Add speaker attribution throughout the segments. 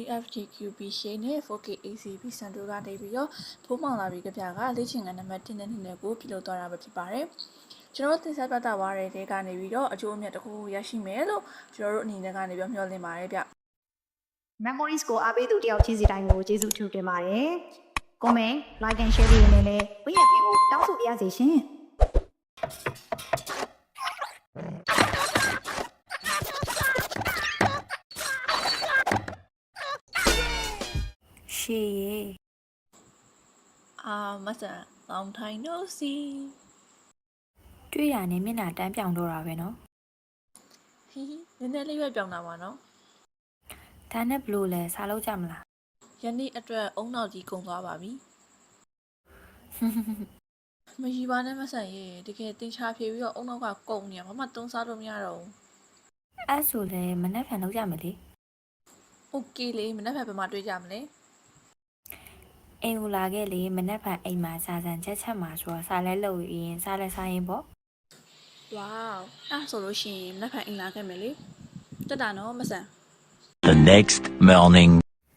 Speaker 1: VFGQB ရှိနဲ့ 4K ACB စံတိုကနေပြီးတော့ဖိုးမောင်လာပြီးကြပြကလေ့ကျင့်ခန်းနံပါတ်1နဲ့2နဲ့ကိုပြုလုပ်သွားတာပဲဖြစ်ပါတယ်။ကျွန်တော်တို့သင်ဆက်ပြသသွားတဲ့တဲကနေပြီးတော့အကျိုးအမြတ်တစ်ခုခုရရှိမယ်လို့ကျွန်တော်တို့အနေနဲ့ကနေပြီးတော့မျှော်လင့်ပါတယ်ဗျ။
Speaker 2: memories ကိုအားပေးသူတယောက်ချင်းစီတိုင်းကိုကျေးဇူးထူတင်ပါတယ်။ comment like and share ပေးရင်းနဲ့လည်းဝိရပေးဖို့တောင်းဆိုပါရစေရှင်။ ရှေ့ရေ
Speaker 1: အာမဆန် long time no see
Speaker 2: တွေ့ရနဲ့မျက်နှာတန်းပြောင်တော့တာပဲနော်
Speaker 1: ဟီဟီနည်းနည်းလေးပဲပြောင်းတာပါနော်
Speaker 2: ဒါနဲ့ဘလို့လဲစားလို့ကြမလား
Speaker 1: ယနေ့အတွက်အုံနောက်ကြီးကုန်သွားပါပြီမယူပါနဲ့မဆန်ရေတကယ်တင်ချဖြေပြီးတော့အုံနောက်ကကုန်နေရဘာမှသုံးစားလို့မရတော့ဘူး
Speaker 2: အဲ့ဆိုလဲမနှက်ဖန်လောက်ကြမလေ
Speaker 1: โอเคလေမနေ့ဖက်ဘယ်မှာတွေ့ကြမလဲ
Speaker 2: အိမ်ကိုလာခဲ့လေမနှက်ဖန်အိမ်မှာစာစံချက်ချက်မှာဆိုတော့စားလဲလို့ရင်စားလဲစားရင်ပေါ့
Speaker 1: ဝေါအဲ့ဆိုလို့ရှိရင်မနေ့ဖက်အိမ်လာခဲ့မယ်လေတက်တာနော်မဆန်
Speaker 3: The next morning.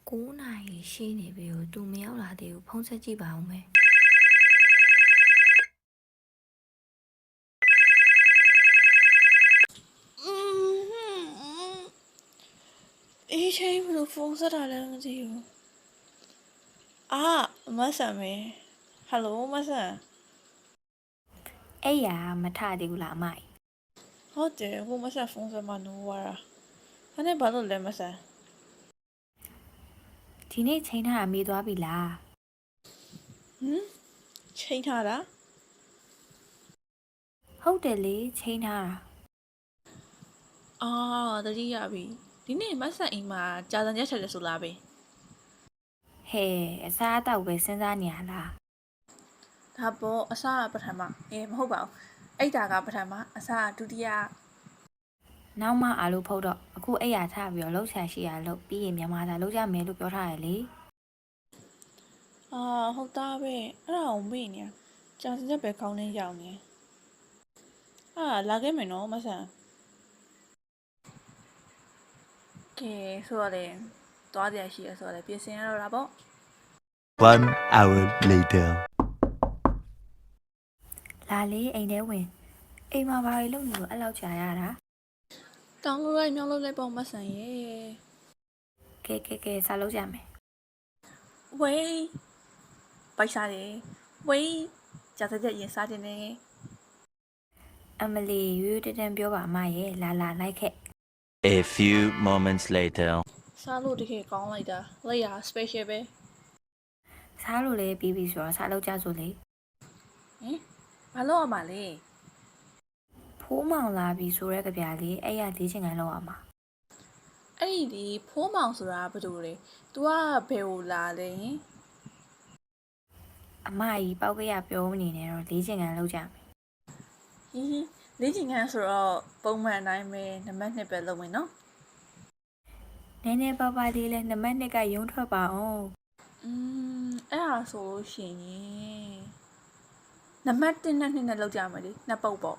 Speaker 2: 9နာရီရှိနေပြီကိုသူမရောက်လာသေးဘူးဖုန်းဆက်ကြည့်ပါဦးမယ်
Speaker 1: အေးချင်းဘယ်လိုဖုန်းဆက်တာလဲမသိဘူး အာမဆန်မေဟယ်လိုမဆန်
Speaker 2: အဲ့ရမထသေးဘူးလားအမကြီး
Speaker 1: ဟုတ်တယ်ဟိုမဆန်ဖုန်းဆက်မနိုးဝါတာအဲ့နဲ့ဘာလို့လဲမဆန်
Speaker 2: ဒီနေ့ချိန်ထားတာမေးသွားပြီလား
Speaker 1: ဟမ်ချိန်ထားတာ
Speaker 2: ဟုတ်တယ်လေချိန်ထားတာ
Speaker 1: အာတတိယပြီဒီနေ့မဆန်အိမ်မှာကြာစံရက်ချက်တယ်ဆိုလားပဲ
Speaker 2: ဟဲ့အစားအသောက်ပဲစဉ်းစားနေရလား
Speaker 1: ဒါပေါ့အစားကပထမအေးမဟုတ်ပါဘူးအဲ့ဒါကပထမအစားကဒုတိယ
Speaker 2: နောက်မှအားလို့ဖုတ်တော့အခုအဲ့ရထပြီးတော့လှုပ်ရှားရှိရလို့ပြီးရင်မြန်မာသာလှုပ်ကြမယ်လို့ပြောထားရလေ
Speaker 1: အာဟုတ်သားပဲအဲ့ဒါကိုမေ့နေကြာစံရက်ပဲကောင်းနေရောက်နေအာလာခဲ့မယ်နော်မဆန်ကဲဆိုတော့လေ သွားကြရရှိရဆိုတော့လေပြင်ဆင်ရတော့တာပေါ့
Speaker 3: One hour later.
Speaker 2: လာလေအိမ်ထဲဝင်အိမ်မှာဘာတွေလုပ်နေလို့အဲ့လောက်ကြာရတာ
Speaker 1: တောင်းလို့လိုက်မြောင်းလို့လိုက်ပေါ့မဆန်ရဲ့
Speaker 2: ကဲကဲကဲစားလုပ်ကြမယ်
Speaker 1: ဝေးပိုက်စားတယ်ဝေးကြာစံရက်ရင်စားတယ်နေ
Speaker 2: အမလီရွရွတတန်ပြောပါအမရဲ့လာလာလိုက်ခဲ့
Speaker 3: A few moments later.
Speaker 1: စားလို့တကယ်ကောင်းလိုက်တာလက်ရ special ပဲ
Speaker 2: စားလို့လည်းပြီးပြီဆိုတော့စားလုပ်ကြဆိုလေ
Speaker 1: ဟင်ဘာလို့ရမှာလဲ
Speaker 2: ဖိုးမောင်လာပြီဆိုတဲ့ကြပြလေးအဲ့ရလေးချင်ကန်လောက်အောင်ပါ
Speaker 1: အဲ့ဒီဒီဖိုးမောင်ဆိုတာဘာလို့လဲ तू ကဘယ်ကိုလာလဲဟင်
Speaker 2: အမကြီးပောက်ကရပြောမနေနဲ့တော့လေးချင်ကန်လောက်ကြမယ်
Speaker 1: ဟင်းဟင်းလေးချင်ခန်းဆိုတော့ပုံမှန်အတိုင်းပဲနံပါတ်2ပဲလုပ်မယ်နော်
Speaker 2: နည်းနည်းပါးပါးလေးလဲနံပါတ်2ကရုံးထွက်ပါအောင်
Speaker 1: อืมအဲ့ဒါဆိုလို့ရှိရင်နံပါတ်1နဲ့2နဲ့လောက်ကြမယ်လေနှစ်ပုတ်ပေါ့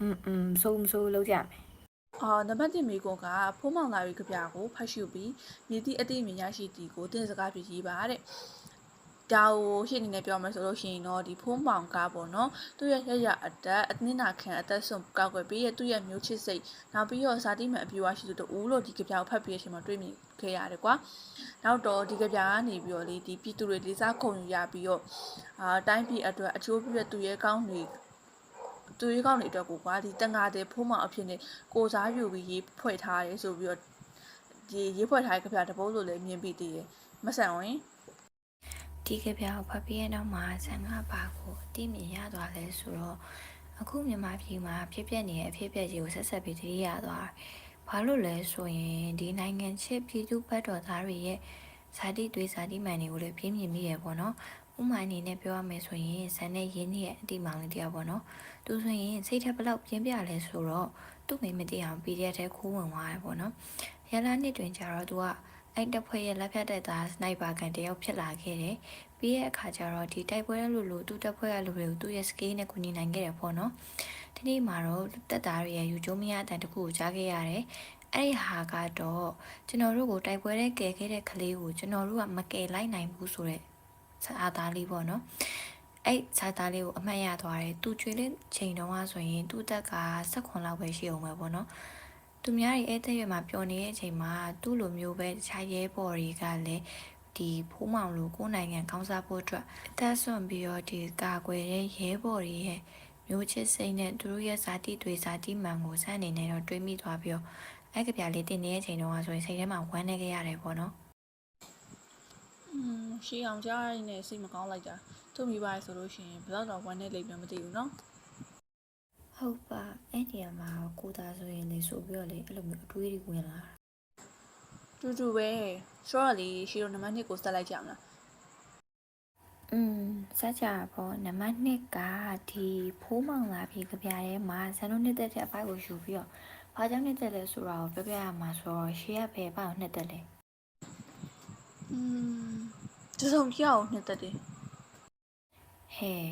Speaker 2: อืมอืมစိုးမစိုးလောက်ကြမယ်
Speaker 1: အာနံပါတ်1မိကွန်ကဖိုးမောင်လာပြီးကြပြကိုဖတ်ရှုပြီးမြည်သည့်အတိအမြင်ရရှိသည်ကိုတင်စကားဖြစ်ရေးပါတဲ့ ဒါကိုရှင်းနေနဲ့ပြောမယ်ဆိုလို့ရှိရင်တော့ဒီဖိုးမောင်ကပေါ့နော်သူ့ရဲ့ရရအတက်အနစ်နာခံအသက်ဆုံးကောက်ွယ်ပြီးရသူ့ရဲ့မျိုးချစ်စိတ်နောက်ပြီးတော့ဇာတိမှန်အပြည့်အဝရှိသူတူလို့ဒီကြပြကိုဖတ်ပြီးရချိန်မှာတွေ့မြင်ခဲ့ရတယ်ကွာနောက်တော့ဒီကြပြကနေပြီးတော့လေဒီပြည်သူတွေလေးစားခုံယူရပြီးတော့အာတိုင်းပြည်အတွက်အကျိုးပြုတဲ့သူရဲ့ကောင်းတွေသူရေးကောင်းနေအတွက်ကိုကွာဒီတန်ငါတဲ့ဖိုးမောင်အဖြစ်နဲ့ကိုစားယူပြီးရေးဖွဲ့ထားရဲဆိုပြီးတော့ဒီရေးဖွဲ့ထားတဲ့ကြပြတပုတ်လို့လည်းမြင်ပြီးတည်ရမဆန်ဝင်
Speaker 2: ဒီကြပြကိုဖတ်ပြီးရတော့မှဆန်ကပါကိုအတိမြင်ရသွားလဲဆိုတော့အခုမြန်မာပြည်မှာဖြစ်ပျက်နေတဲ့အဖြစ်အပျက်ကြီးကိုဆက်ဆက်ပြီးတတိရသွားတယ်။ဘာလို့လဲဆိုရင်ဒီနိုင်ငံချစ်ပြည်သူ့ဘက်တော်သားတွေရဲ့ဇာတိသွေးဇာတိမှန်တွေကိုလည်းပြင်းပြင်းမိရပေါ့နော်။ဥမာအနေနဲ့ပြောရမယ်ဆိုရင်ဇန်နဲ့ရင်းနှီးရဲ့အတိမောင်လေးတရားပေါ့နော်။သူဆိုရင်စိတ်ထက်ဘလောက်ပြင်းပြလဲဆိုတော့သူ့မိမသိအောင် PDF ထဲခိုးဝင်သွားတယ်ပေါ့နော်။ရလာနှစ်တွင်ကျတော့သူက အဲ့တပ်ဖွဲ့ရဲ့လက်ဖြတ်တဲ့သားစနိုက်ပါကန်တယောက်ဖြစ်လာခဲ့တယ်။ပြီးရဲ့အခါကျတော့ဒီတိုက်ပွဲလို့လို့သူ့တပ်ဖွဲ့ရလူတွေကိုသူ့ရဲ့စကေးနဲ့ကူညီနိုင်ခဲ့တယ်ပေါ့နော်။ဒီနေ့မှာတော့တက်သားတွေရဲ့ယူကျုံးမရအတန်တခုကိုကြားခဲ့ရတယ်။အဲ့ဒီဟာကတော့ကျွန်တော်တို့ကိုတိုက်ပွဲတဲ့ကယ်ခဲ့တဲ့ကလေးကိုကျွန်တော်တို့ကမကယ်လိုက်နိုင်ဘူးဆိုတော့စာသားလေးပေါ့နော်အဲ့စာသားလေးကိုအမှတ်ရသွားတယ်သူကျွေးတဲ့ချိန်တုန်းကဆိုရင်သူ့တက်က16လောက်ပဲရှိအောင်ပဲပေါ့နော် သူများတွေအဲ့တဲ့ရွယ်မှာပျော်နေတဲ့အချိန်မှာသူ့လိုမျိုးပဲတခြားရဲဘော်တွေကလည်းဒီဖိုးမောင်လိုကိုယ်နိုင်ငံကောင်းစားဖို့အတွက်အသက်ဆွန့်ပြီးတော့ဒီကာကွယ်တဲ့ရဲဘော်တွေရဲ့မျိုးချစ်စိတ်နဲ့သူတို့ရဲ့ဇာတိတွေဇာတိမှန်ကိုစအနေနဲ့တော့တွေးမိသွားပြီးတော့ အဲ့ကပြလေးတင်နေတဲ့အချိန်တုန်းကဆိုရင်စိတ်ထဲမှာဝမ်းနေခဲ့ရတယ်ပေါ့နော်
Speaker 1: อืมရှေးအောင်ကြားရင်းနဲ့စိတ်မကောင်းလိုက်တာသူ့မိဘဆိုလို့ရှိရင်ဘယ်တော့တော့ဝမ်းနေလိမ့်မယ်မသိဘူးเนาะ
Speaker 2: ဟုတ်ပါအဲ့ဒီမှာကိုသားဆိုရင်လေဆိုပြီးတော့လေအဲ့လိုမျိုးအတွေးတွေဝင်လာတာ
Speaker 1: တူတူပဲဆိုတော့လေရှေးတို့နံပါတ်1ကိုစတက်လိုက်ကြမလား
Speaker 2: อืมစကြပေါ့နံပါတ်1ကဒီဖိုးမောင်လာပြီးကြပြထဲမှာဇန်လုံးနှစ်သက်တဲ့အပိုက်ကိုယူပြီးတော့ဘာကြောင့်နှစ်သက်လဲဆိုတာကိုပြောပြရမှာဆိုတော့ရှေ့ကဘယ်ပိုက်ကိုနှစ်သက်လဲ
Speaker 1: อืมတစုံတစ်ယောက်နှစ်သက်တယ်
Speaker 2: ဟဲ့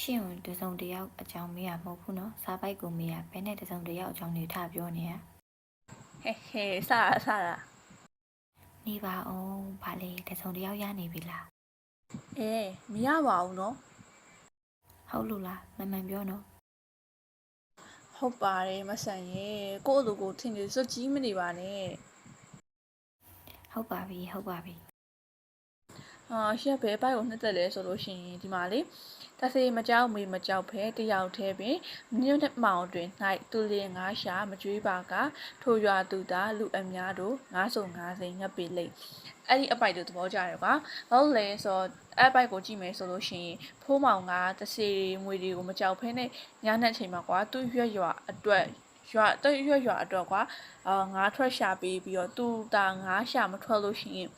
Speaker 2: ရှင့်ကိုတစုံတယောက်အကြောင်းမေးရမဟုတ်ဘူးနော်စားပိုက်ကိုမေးရဘယ်နဲ့တစုံတယောက်အကြောင်းတွေထပြောနေရ
Speaker 1: ဟဲ့ဟဲ့စတာစတာ
Speaker 2: နေပါအောင်ဗာလေတစုံတယောက်ရနေပြီလား
Speaker 1: အေးမရပါဘူးနော်
Speaker 2: ဟုတ်လို့လားမမှန်ပြောနော်
Speaker 1: ဟုတ်ပါတယ်မဆန်ရေကိုယ့်အတူကိုထင်နေစွတ်ကြီးမနေပါနဲ့
Speaker 2: ဟုတ်ပါပြီဟုတ်ပါပြီ
Speaker 1: အာရှက်ဘဲဘိုက်ကိုနှစ်သက်လဲဆိုလို့ရှိရင်ဒီမှာလေတဆေမကြောက်မေမကြောက်ဖဲတယောက်တည်းပင်မြင့်တဲ့မောင်တွင်၌သူလျင်ငါးရှာမကြွေးပါကထိုရွာသူသားလူအများတို့ငါးစုံငါးစိန်ငှက်ပေလိမ့်အဲ့ဒီအပိုက်တို့သဘောကျတယ်ကွာဘာလို့လဲဆိုတော့အဲ့အပိုက်ကိုကြည့်မယ်ဆိုလို့ရှိရင်ဖိုးမောင်ကတဆေမွေတွေကိုမကြောက်ဖဲနဲ့ညနေချိန်မှာကွာသူ့ရွက်ရွာအတွက်ရွာတက်ရွက်ရွာအတွက်ကွာအာငါးထွက်ရှာပေးပြီးတော့သူ့တာငါးရှာမထွက်လို့ရှိရင်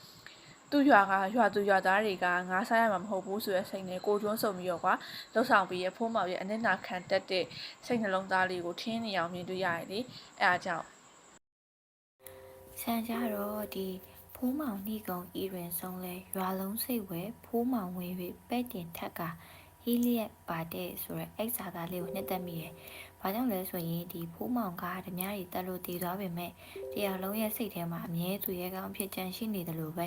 Speaker 1: သူ့ရွာကရွာသူရွာသားတွေကငါးစားရမှာမဟုတ်ဘူးဆိုရယ်စိတ်နဲ့ကိုကျွန်းစုံပြီးတော့ကွာလှုပ်ဆောင်ပြီးရဖိုးမောင်ရဲ့အနစ်နာခံတက်တဲ့စိတ်နှလုံးသားလေးကိုထင်းနေအောင်မြင်တွေ့ရတယ်လေအဲအားကြောင့်
Speaker 2: ဆန်ကြတော့ဒီဖိုးမောင်နှီကုံဤတွင်ဆုံးလဲရွာလုံးစိတ်ဝဲဖိုးမောင်ဝင်၍ပဲ့တင်ထက်ကဟီလီယက်ပါတဲ့ဆိုရဲအိတ်စာသားလေးကိုနှစ်သက်မိတယ်။ဘာကြောင့်လဲဆိုရင်ဒီဖိုးမောင်ကဓမြတွေတက်လို့တည်သွားပေမဲ့တရားလုံးရဲ့စိတ်ထဲမှာအမြဲသူရဲကောင်းဖြစ်ကြံရှိနေတယ်လို့ပဲ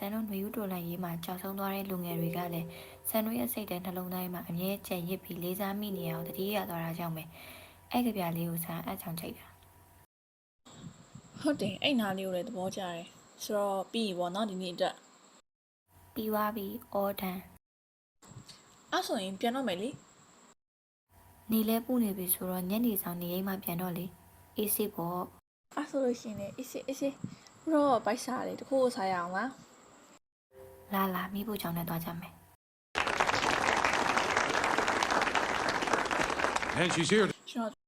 Speaker 2: ဆန်တို့ຫນွေဦးတော်လိုက်ရေးမှာကြောက်ဆုံးသွားတဲ့လူငယ်တွေကလည်းဆန်တို့ရဲ့စိတ်ထဲနှလုံးသားထဲမှာအမြဲကြံရစ်ပြီးလေးစားမိနေအောင်တတိယသွားတာကြောင့်ပဲအဲ့ကြပြလေးကိုဆန်အချောင်ချိတ်တာ
Speaker 1: ဟုတ်တယ်အဲ့နာလေးကိုလည်းသဘောကျတယ်ဆိုတော့ပြီးပြီပေါ့နော်ဒီနေ့အတွက်
Speaker 2: ပြီးသွားပြီအော်ဒန်
Speaker 1: အဲ့ဆိုရင်ပြန်တော့မယ်လေ
Speaker 2: နေလဲပူနေပြီဆိုတော့ညနေဆောင်နေအိမ်မှပြန်တော့လေအေးစစ်ပေါ့
Speaker 1: အဲ့ဆိုလို့ရှိရင်လည်းအေးစေးအေးစေးဘရောဘိုက်စားတယ်တခုကိုစားရအောင်လား
Speaker 2: လာလာမိဖို့ကြောင့်လည်းသွားကြမယ်
Speaker 4: And she's here.
Speaker 1: ကျွန်တော်